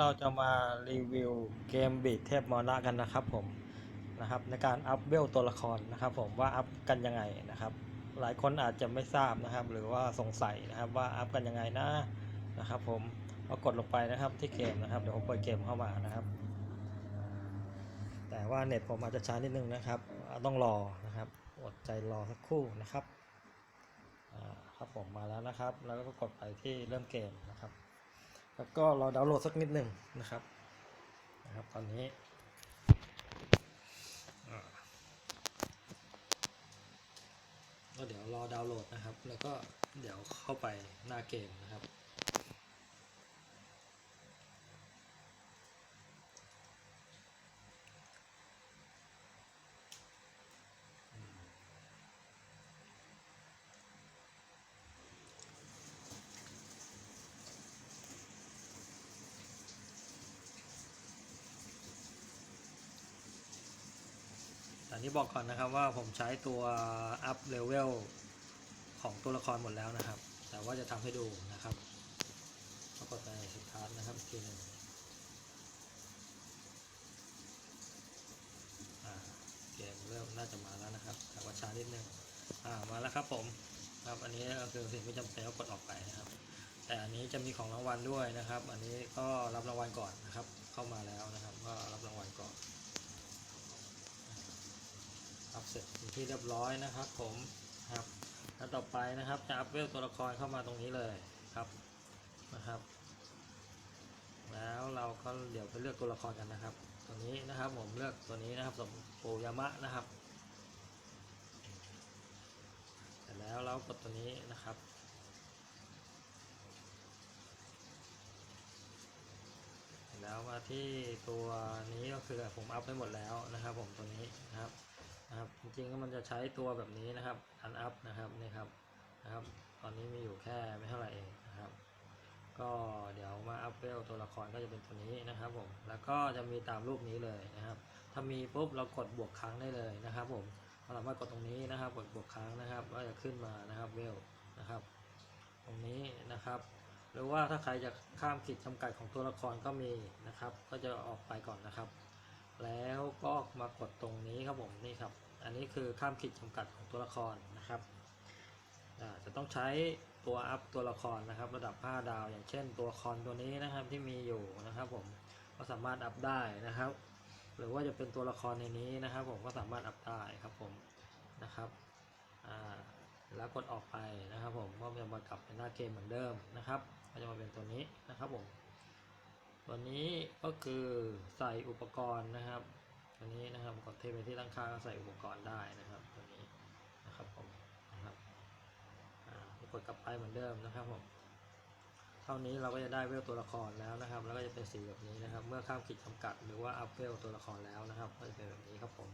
เราจะมารีวิวเกมบีดเทพมรณะกันนะครับผมนะครับในการอัพเวลตัวละครนะครับผมว่าอัพกันยังไงนะครับ หลายคนอาจจะไม่ทราบนะครับ หรือว่าสงสัยนะครับว่าอัพกันยังไงนะนะครับ ผมก็กดลงไปนะครับที่เกมนะครับเดี๋ยวผมเปิดเกมเข้ามานะครับ แต่ว่าเน็ตผมอาจจะช้านิดนึงนะครับ ต้องรอนะครับอดใจรอสักครู่นะครับอ่าครับผมมาแล้วนะครับ แล้วก็กดไปที่เริ่มเกมนะครับ แล้วก็รอดาวน์โหลดสักนิดหนึ่งนะครับนะครับ ตอนนี้ก็เดี๋ยวรอดาวน์โหลดนะครับ แล้วก็เดี๋ยวเข้าไปหน้าเกมนะครับ แต่นี้บอกก่อนนะครับว่าผมใช้ตัวอัพเลเวลของตัวละครหมดแล้วนะครับ แต่ว่าจะทำให้ดูนะครับก็กดไปสตาร์ทนะครับทีหนึ่งเกมเริ่มน่าจะมาแล้วนะครับ แต่ว่าช้านิดนึงมาแล้วครับผมครับอันนี้ก็คือสิ่งไม่จำเป็นก็กดออกไปนะครับ แต่อันนี้จะมีของรางวัลด้วยนะครับ อันนี้ก็รับรางวัลก่อนนะครับ เข้ามาแล้วนะครับ ก็รับรางวัลก่อน อัพเสร็จเป็นที่เรียบร้อยนะครับ ผมครับแล้วต่อไปนะครับจะอัพเวลตัวละครเข้ามาตรงนี้เลยครับนะครับ แล้วเราก็เดี๋ยวไปเลือกตัวละครกันนะครับ ตัวนี้นะครับผมเลือกตัวนี้นะครับสมโอยามะนะครับเสร็จแล้วเรากดตัวนี้นะครับแล้วมาที่ตัวนี้ก็คือผมอัพไปหมดแล้วนะครับ ผมตัวนี้นะครับ จริงๆก็มันจะใช้ตัวแบบนี้นะครับอันอัพนะครับนี่ครับนะครับ ตอนนี้มีอยู่แค่ไม่เท่าไหร่เองนะครับ ก็เดี๋ยวมาอัพเวลตัวละครก็จะเป็นตัวนี้นะครับผมแล้วก็จะมีตามรูปนี้เลยนะครับ ถ้ามีปุ๊บเรากดบวกครั้งได้เลยนะครับ ผมเราสามารถกดตรงนี้นะครับ กดบวกครั้งนะครับก็จะขึ้นมานะครับเวลนะครับ ตรงนี้นะครับหรือว่าถ้าใครจะข้ามขีดจำกัดของตัวละครก็มีนะครับ ก็จะออกไปก่อนนะครับ แล้วก็มากดตรงนี้ครับผมนี่ครับ อันนี้คือข้ามขีดจำกัดของตัวละครนะครับจะต้องใช้ตัวอัพตัวละครนะครับ ระดับ 5 ดาว อย่างเช่น ตัวละครตัวนี้นะครับที่มีอยู่นะครับ ผมก็สามารถอัพได้นะครับ หรือว่าจะเป็นตัวละครในนี้นะครับ ผมก็สามารถอัพได้ครับผมนะครับแล้วกดออกไปนะครับ ผมก็จะมากลับเป็นหน้าเกมเหมือนเดิมนะครับก็จะมาเป็นตัวนี้นะครับผม ตัวนี้ก็คือใส่อุปกรณ์นะครับตัวนี้นะครับกดเทไปที่ตั้งค่าก็ใส่อุปกรณ์ได้นะครับตัวนี้นะครับผมนะครับกดกลับไปเหมือนเดิมนะครับผมเท่านี้เราก็จะได้เวลตัวละครแล้วนะครับ แล้วก็จะเป็นสีแบบนี้นะครับ เมื่อข้ามขีดจำกัดหรือว่าอัพเวลตัวละครแล้วนะครับก็จะเป็นแบบนี้ครับผม